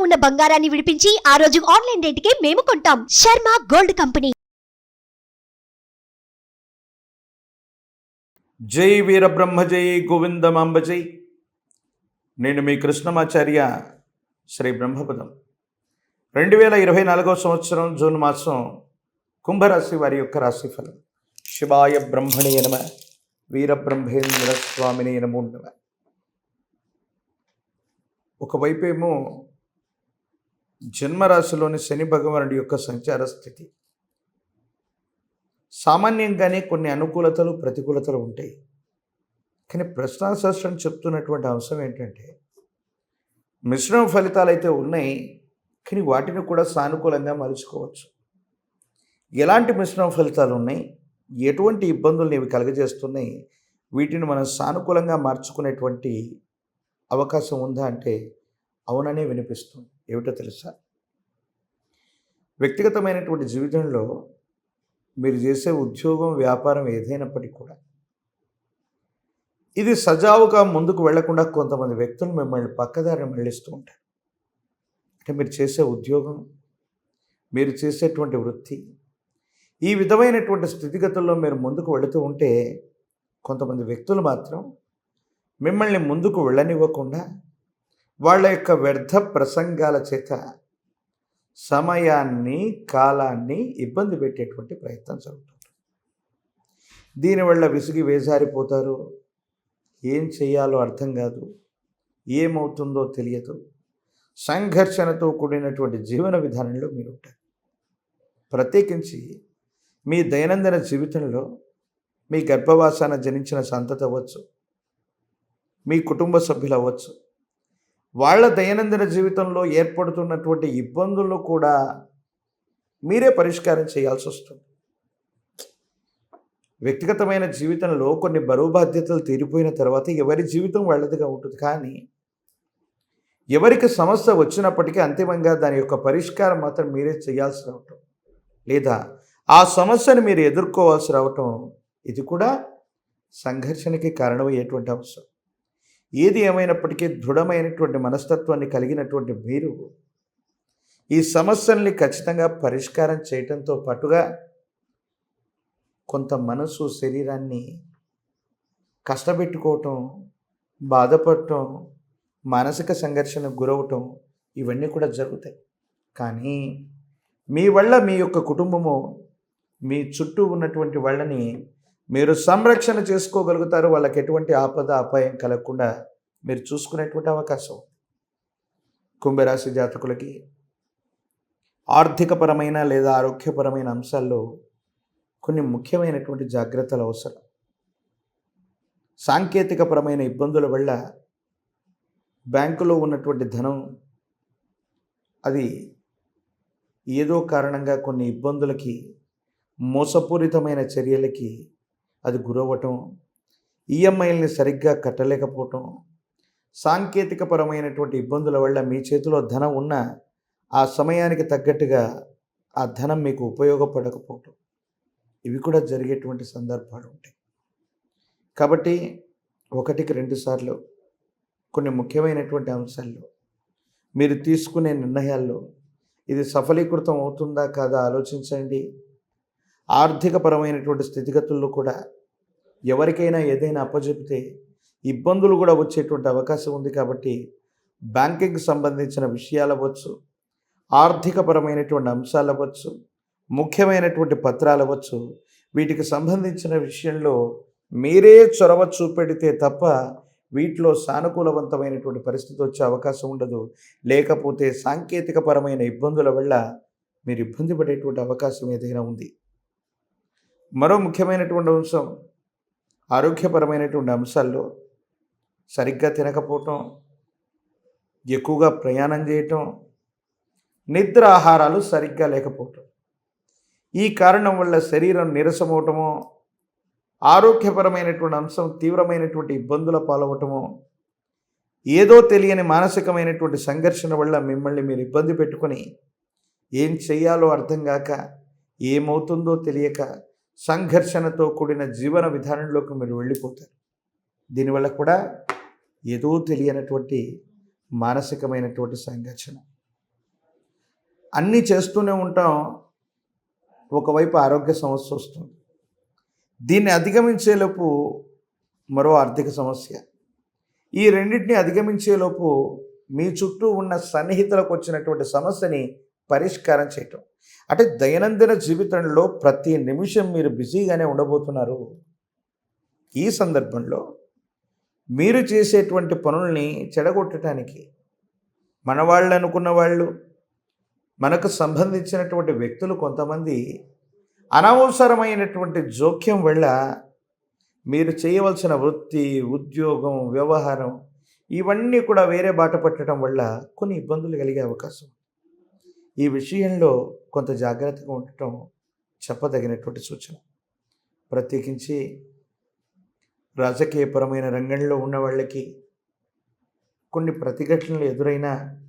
ఉన్న బంగారాన్ని విడిపించి ఆ రోజు ఆన్లైన్ రేటుకే మేము కొంటాం. Sharma gold company. జై వీరబ్రహ్మ జై గోవిందమాంబ జై నేను మీ కృష్ణమాచార్య శ్రీ బ్రహ్మపదం. రెండు వేల ఇరవై నాలుగో సంవత్సరం జూన్ మాసం కుంభరాశి వారి యొక్క రాశిఫలం. శివాయ బ్రహ్మణే నమ వీరబ్రహ్మేంద్ర స్వామిని నమో నమ. ఒకవైపేమో జన్మరాశిలోని శని భగవానుడి యొక్క సంచార స్థితి. సామాన్యంగానే కొన్ని అనుకూలతలు ప్రతికూలతలు ఉంటాయి. కానీ ప్రశ్నాశాస్త్రం చెప్తున్నటువంటి అంశం ఏంటంటే మిశ్రమ ఫలితాలు అయితే ఉన్నాయి కానీ వాటిని కూడా సానుకూలంగా మలుచుకోవచ్చు. ఎలాంటి మిశ్రమ ఫలితాలు ఉన్నాయి? ఎటువంటి ఇబ్బందులు ఇవి కలుగజేస్తున్నాయి? వీటిని మనం సానుకూలంగా మార్చుకునేటువంటి అవకాశం ఉందా అంటే అవుననే వినిపిస్తుంది. ఏమిటో తెలుసా? వ్యక్తిగతమైనటువంటి జీవితంలో మీరు చేసే ఉద్యోగం వ్యాపారం ఏదైనప్పటికీ కూడా ఇది సజావుగా ముందుకు వెళ్ళకుండా కొంతమంది వ్యక్తులు మిమ్మల్ని పక్కదారిని మళ్ళిస్తూ ఉంటారు. అంటే మీరు చేసే ఉద్యోగం మీరు చేసేటువంటి వృత్తి ఈ విధమైనటువంటి స్థితిగతుల్లో మీరు ముందుకు వెళుతూ ఉంటే కొంతమంది వ్యక్తులు మాత్రం మిమ్మల్ని ముందుకు వెళ్ళనివ్వకుండా వాళ్ళ యొక్క వ్యర్థ ప్రసంగాల చేత సమయాన్ని కాలాన్ని ఇబ్బంది పెట్టేటువంటి ప్రయత్నం జరుగుతుంది. దీనివల్ల విసిగి వేజారిపోతారు ఏం చేయాలో అర్థం కాదు. ఏమవుతుందో తెలియదు. సంఘర్షణతో కూడినటువంటి జీవన విధానంలో మీరు ఉంటారు ప్రత్యేకించి మీ దైనందిన జీవితంలో మీ గర్భవాసాన జనించిన సంతతి అవ్వచ్చు. మీ కుటుంబ సభ్యులు అవ్వచ్చు. వాళ్ళ దైనందిన జీవితంలో ఏర్పడుతున్నటువంటి ఇబ్బందులు కూడా మీరే పరిష్కారం చేయాల్సి వస్తుంది. వ్యక్తిగతమైన జీవితంలో కొన్ని బరువు బాధ్యతలు తీరిపోయిన తర్వాత ఎవరి జీవితం వాళ్ళదిగా ఉంటుంది. కానీ ఎవరికి సమస్య వచ్చినప్పటికీ అంతిమంగా దాని యొక్క పరిష్కారం మాత్రం మీరే చేయాల్సి రావటం. లేదా ఆ సమస్యను మీరు ఎదుర్కోవాల్సి రావటం ఇది కూడా సంఘర్షణకి కారణమయ్యేటువంటి అంశం ఏది ఏమైనప్పటికీ దృఢమైనటువంటి మనస్తత్వాన్ని కలిగినటువంటి మీరు ఈ సమస్యల్ని ఖచ్చితంగా పరిష్కారం చేయటంతో పాటుగా కొంత మనసు శరీరాన్ని కష్టపెట్టుకోవటం బాధపడటం మానసిక సంఘర్షణకు గురవటం ఇవన్నీ కూడా జరుగుతాయి. కానీ మీ వల్ల మీ యొక్క కుటుంబము మీ చుట్టూ ఉన్నటువంటి వాళ్ళని మీరు సంరక్షణ చేసుకోగలుగుతారు. వాళ్ళకి ఎటువంటి ఆపద అపాయం కలగకుండా మీరు చూసుకునేటువంటి అవకాశం. కుంభరాశి జాతకులకి ఆర్థికపరమైన లేదా ఆరోగ్యపరమైన అంశాల్లో కొన్ని ముఖ్యమైనటువంటి జాగ్రత్తలు అవసరం. సాంకేతికపరమైన ఇబ్బందుల వల్ల బ్యాంకులో ఉన్నటువంటి ధనం అది ఏదో కారణంగా కొన్ని ఇబ్బందులకి మోసపూరితమైన చర్యలకి అది గురవ్వటం ఈఎంఐల్ని సరిగ్గా కట్టలేకపోవటం సాంకేతికపరమైనటువంటి ఇబ్బందుల వల్ల మీ చేతిలో ధనం ఉన్న ఆ సమయానికి తగ్గట్టుగా ఆ ధనం మీకు ఉపయోగపడకపోవటం. ఇవి కూడా జరిగేటువంటి సందర్భాలు ఉంటాయి. కాబట్టి ఒకటికి రెండు సార్లు కొన్ని ముఖ్యమైనటువంటి అంశాల్లో మీరు తీసుకునే నిర్ణయాల్లో ఇది సఫలీకృతం అవుతుందా కాదా ఆలోచించండి. ఆర్థికపరమైనటువంటి స్థితిగతుల్లో కూడా ఎవరికైనా ఏదైనా అప్పచెపితే ఇబ్బందులు కూడా వచ్చేటువంటి అవకాశం ఉంది కాబట్టి బ్యాంకింగ్ సంబంధించిన విషయాలు అవ్వచ్చు ఆర్థికపరమైనటువంటి అంశాలు అవ్వచ్చు ముఖ్యమైనటువంటి పత్రాలు అవ్వచ్చు వీటికి సంబంధించిన విషయంలో మీరే చొరవ చూపెడితే తప్ప వీటిలో సానుకూలవంతమైనటువంటి పరిస్థితి వచ్చే అవకాశం ఉండదు. లేకపోతే సాంకేతికపరమైన ఇబ్బందుల వల్ల మీరు ఇబ్బంది పడేటువంటి అవకాశం ఏదైనా ఉంది. మరో ముఖ్యమైనటువంటి అంశం ఆరోగ్యపరమైనటువంటి అంశాల్లో సరిగ్గా తినకపోవటం ఎక్కువగా ప్రయాణం చేయటం నిద్ర ఆహారాలు సరిగ్గా లేకపోవటం. ఈ కారణం వల్ల శరీరం నీరసమవటమో ఆరోగ్యపరమైనటువంటి అంశం తీవ్రమైనటువంటి ఇబ్బందుల పాలవటమో ఏదో తెలియని మానసికమైనటువంటి సంఘర్షణ వల్ల మిమ్మల్ని మీరు ఇబ్బంది పెట్టుకొని ఏం చేయాలో అర్థం కాక ఏమవుతుందో తెలియక సంఘర్షణతో కూడిన జీవన విధానంలోకి మీరు వెళ్ళిపోతారు. దీనివల్ల కూడా ఏదో తెలియనటువంటి మానసికమైనటువంటి సంఘర్షణ. అన్నీ చేస్తూనే ఉంటాం. ఒకవైపు ఆరోగ్య సమస్య వస్తుంది. దీన్ని అధిగమించేలోపు మరో ఆర్థిక సమస్య. ఈ రెండింటిని అధిగమించేలోపు మీ చుట్టూ ఉన్న సన్నిహితులకు వచ్చినటువంటి సమస్యని పరిష్కారం చేయటం. అంటే దైనందిన జీవితంలో ప్రతి నిమిషం మీరు బిజీగానే ఉండబోతున్నారు. ఈ సందర్భంలో మీరు చేసేటువంటి పనుల్ని చెడగొట్టడానికి మన వాళ్ళు అనుకున్న వాళ్ళు మనకు సంబంధించినటువంటి వ్యక్తులు కొంతమంది అనవసరమైనటువంటి జోక్యం వల్ల మీరు చేయవలసిన వృత్తి ఉద్యోగం వ్యవహారం ఇవన్నీ కూడా వేరే బాట పట్టడం వల్ల కొన్ని ఇబ్బందులు కలిగే అవకాశం. ఈ విషయంలో కొంత జాగ్రత్తగా ఉండటం చెప్పదగినటువంటి సూచన. ప్రత్యేకించి రాజకీయపరమైన రంగంలో ఉన్న వాళ్ళకి కొన్ని ప్రతిఘటనలు ఎదురైనా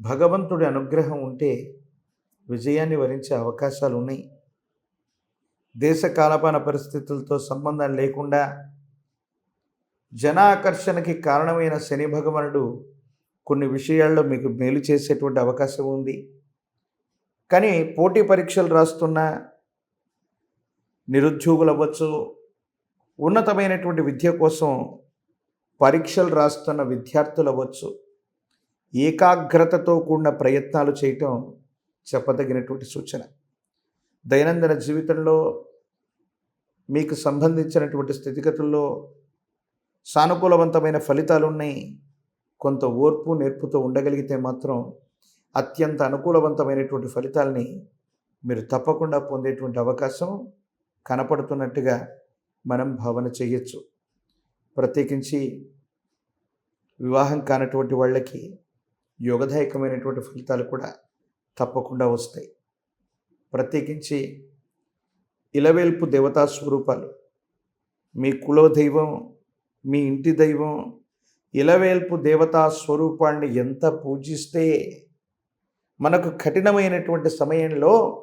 భగవంతుడి అనుగ్రహం ఉంటే విజయాన్ని వరించే అవకాశాలు ఉన్నాయి. దేశ కాలపాన పరిస్థితులతో సంబంధం లేకుండా జనాకర్షణకి కారణమైన శని భగవానుడు కొన్ని విషయాల్లో మీకు మేలు చేసేటువంటి అవకాశం ఉంది. కానీ పోటీ పరీక్షలు రాస్తున్న నిరుద్యోగులు అవ్వచ్చు ఉన్నతమైనటువంటి విద్య కోసం పరీక్షలు రాస్తున్న విద్యార్థులు అవ్వచ్చు ఏకాగ్రతతో కూడిన ప్రయత్నాలు చేయటం చెప్పదగినటువంటి సూచన. దైనందిన జీవితంలో మీకు సంబంధించినటువంటి స్థితిగతుల్లో సానుకూలవంతమైన ఫలితాలు ఉన్నాయి కొంత ఓర్పు నేర్పుతో ఉండగలిగితే మాత్రం అత్యంత అనుకూలవంతమైనటువంటి ఫలితాలని మీరు తప్పకుండా పొందేటువంటి అవకాశం కనపడుతున్నట్టుగా మనం భావన చేయొచ్చు. ప్రత్యేకించి వివాహం కానటువంటి వాళ్ళకి యోగదాయకమైనటువంటి ఫలితాలు కూడా తప్పకుండా వస్తాయి. ప్రత్యేకించి ఇలవేల్పు దేవతా స్వరూపాలు. మీ కుల దైవం మీ ఇంటి దైవం ఇలవేల్పు దేవతా స్వరూపాన్ని ఎంత పూజిస్తే మనకు కఠినమైనటువంటి సమయంలో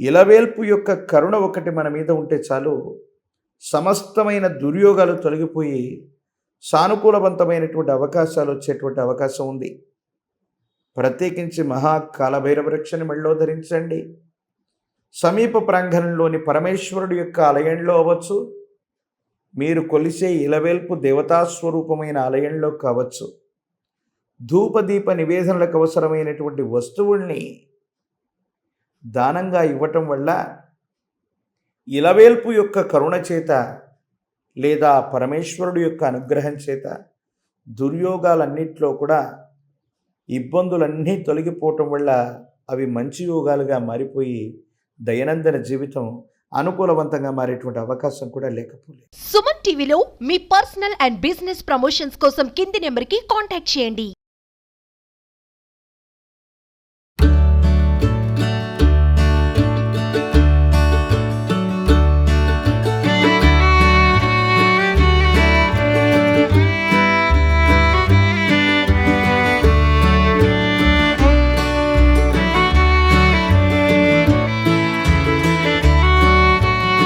ఇలవేల్పు యొక్క కరుణ ఒకటి మన మీద ఉంటే చాలు సమస్తమైన దుర్యోగాలు తొలగిపోయి సానుకూలవంతమైనటువంటి అవకాశాలు వచ్చేటువంటి అవకాశం ఉంది. ప్రత్యేకించి మహాకాలభైరవ కాలభైరవ రక్షణ మెళ్ళో ధరించండి. సమీప ప్రాంగణంలోని పరమేశ్వరుడు యొక్క ఆలయంలో అవ్వచ్చు. మీరు కొలిసే ఇలవేల్పు దేవతాస్వరూపమైన ఆలయంలో కావచ్చు. ధూపదీప నివేదనలకు అవసరమైనటువంటి వస్తువుల్ని దానంగా ఇవ్వటం వల్ల ఇలవేల్పు యొక్క కరుణ చేత లేదా పరమేశ్వరుడు యొక్క అనుగ్రహం చేత దుర్యోగాలన్నింటిలో కూడా ఇబ్బందులన్నీ తొలగిపోవటం వల్ల అవి మంచి యోగాలుగా మారిపోయి దైనందిన జీవితం అనుకూలవంతంగా మారేటువంటి అవకాశం కూడా లేకపోలేదు. సుమన్ టీవీలో మీ పర్సనల్ అండ్ బిజినెస్ ప్రమోషన్స్ కోసం కింది నెంబర్కి కాంటాక్ట్ చేయండి.